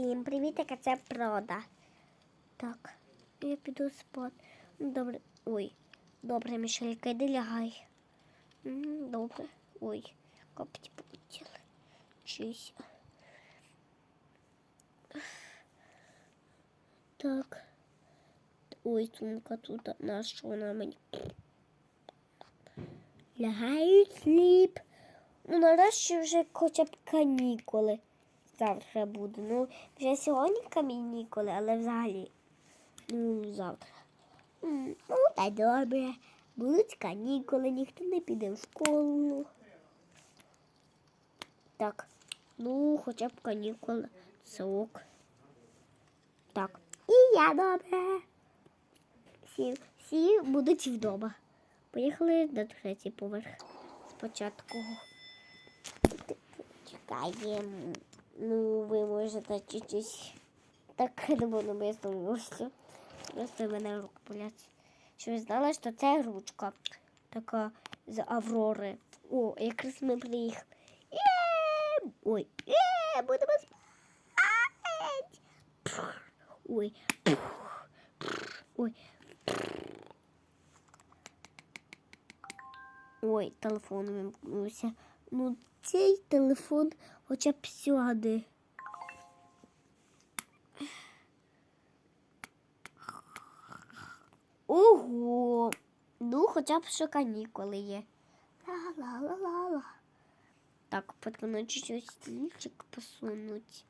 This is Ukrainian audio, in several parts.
Всім привіт, яка це правда. Так, я піду спати. Ну, добре. Ой, добре, Мішелька, йди лягай. Добре. Ой, копті полетіли. Чись. Так. Ой, сумка тут на що вона мені. Лягаю сліп. Ну, нарешті вже хоча б канікули завтра буде. Ну, вже сьогодні канікули, але взагалі. Ну, завтра. Ну, та добре. Будуть канікули, ніхто не піде в школу. Так, ну, хоча б канікули. Сок. Так. І я добре. Всі, всі будуть вдома. Поїхали на третій поверх спочатку. Чекаємо. Ну, ви можете чуть-чуть так не буду висловлюватися. Просто мене рук болять. Що ви знали, що це ручка така з Аврори. О, якраз ми приїхали. Є! Ой, є, будемо спати. Ой. Ой. Ой, телефон вимкнувся. Ну, цей телефон хоча б сяде. Ого! Ну, хоча б що канікули є. Ла-ла-ла-ла-ла. Так, потрібно чуть-чуть стільчик посунуть.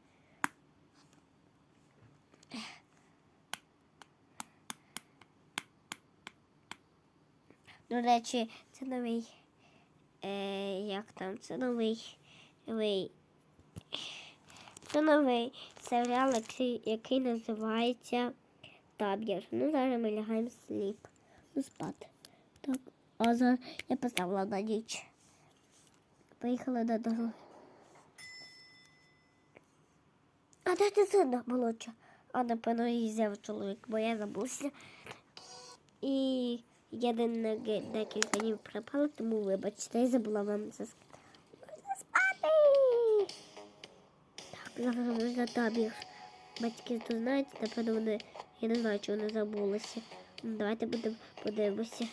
До речі, це новий. Е, як там? Це новий. Новий. Це новий серіал, який, називається Табір. Ну, зараз ми лягаємо сліп. Ну, спати. Так. А зараз я поставила на ніч. Поїхали на дорогу. А де ти сина молодша? А напевно її взяв чоловік, бо я забувся. І я на декілька днів пропала, тому вибачте, я забула вам. Можна спати. Так, зараз ми за табір. Батьки то знають, напевно, вони, я не знаю, чи вони забулися. Ну, Давайте будемо подивимося.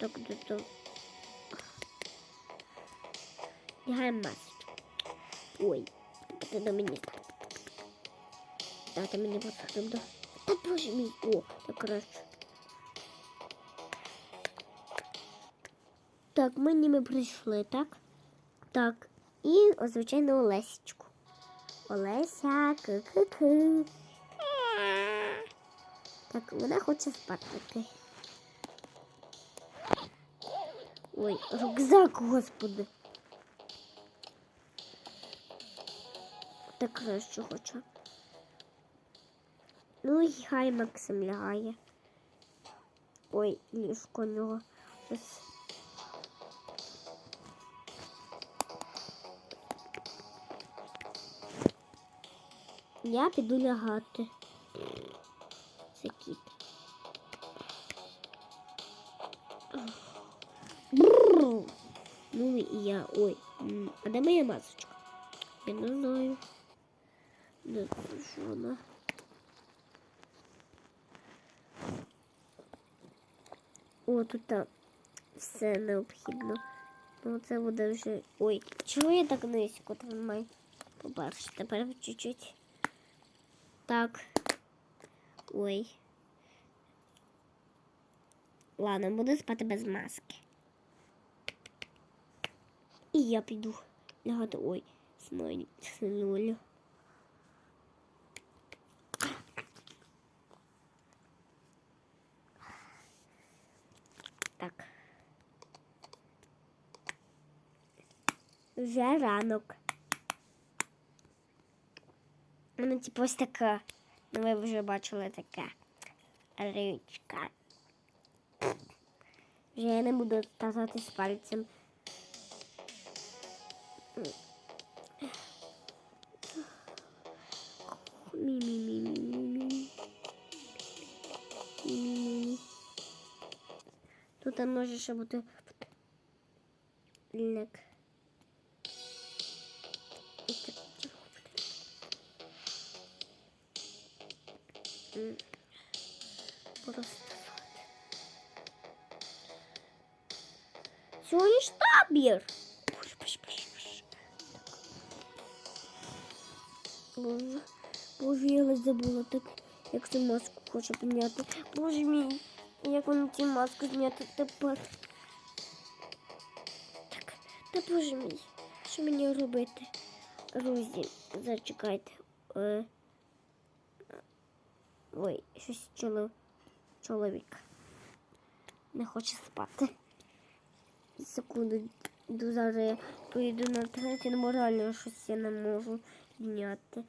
Так, то, то. Лягаємо масочку. Ой, до мені. Дайте мені потрібно. Та боже мій. О, так краще. Так, ми ніби прийшли, так? Так. І, звичайно, Олесечку. Олеся, ки-ки-ки. Так, вона хоче спати. Ой, рюкзак, господи. Так краще хочу. Ну і хай Максим лягає. Ой, ліжко нього. Ось. Я піду лягати. Це кіт. Ну і я. Ой. А де моя масочка? Я не знаю. Що вона. О, тут там все необхідно. Ну, це буде вже. Ой, чого я так низько тримаю? По-перше, тепер чуть-чуть. Так. Ой. Ладно, буду спати без маски. І я піду лягати. Ой, снулю. Так. Вже ранок. Ну, типу, ось така. Ну, ви вже бачили така річка. Вже я не буду тазати з пальцем. Мі-мі-мі-мі-мі-мі. Мі-мі-мі. Тут може ще бути лек. Просто. Сьогодні ж табір. Боже, я ледь забула так, як цю маску хочу поміняти. Боже мій, як вона ці маску зняти тепер. Так, та боже мій, що мені робити? Друзі, зачекайте. Ой, щось чоло, чоловік. Не хоче спати. Секунду, йду зараз я поїду на третє, ну морально щось я не можу підняти.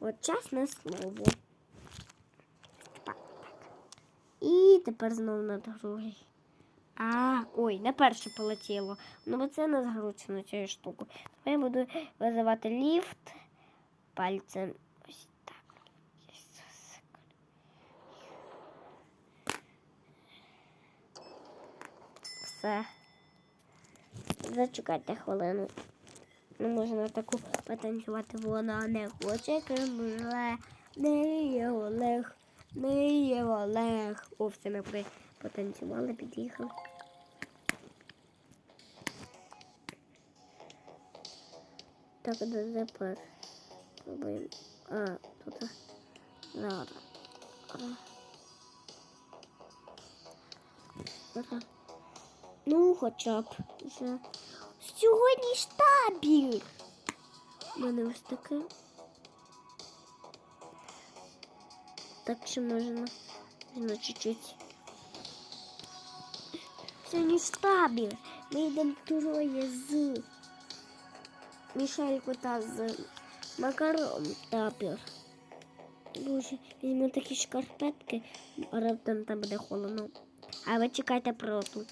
От чесне слово. Так. І тепер знову на другий. А, ой, на перше полетіло. Ну бо це не згручено цією штуку. Тепер я буду визивати ліфт пальцем. Ось так. Ісус. Все. Зачекайте хвилину. Не можна таку потанцювати, вона не хоче кремле. Не є Олег, не є Олег. О, все ми потанцювали, під'їхали. Так, де тепер? Пробуємо. А, тут. Зараз. Ага. Ну, хоча б вже. Сьогодні ж табір. У мене ось таке. Так що можна, можна чуть-чуть. Сьогодні ж. Ми йдемо троє з Мішелько та з макаром табір. Боже, візьмемо такі шкарпетки, а раптом там буде холодно. А ви чекайте проту.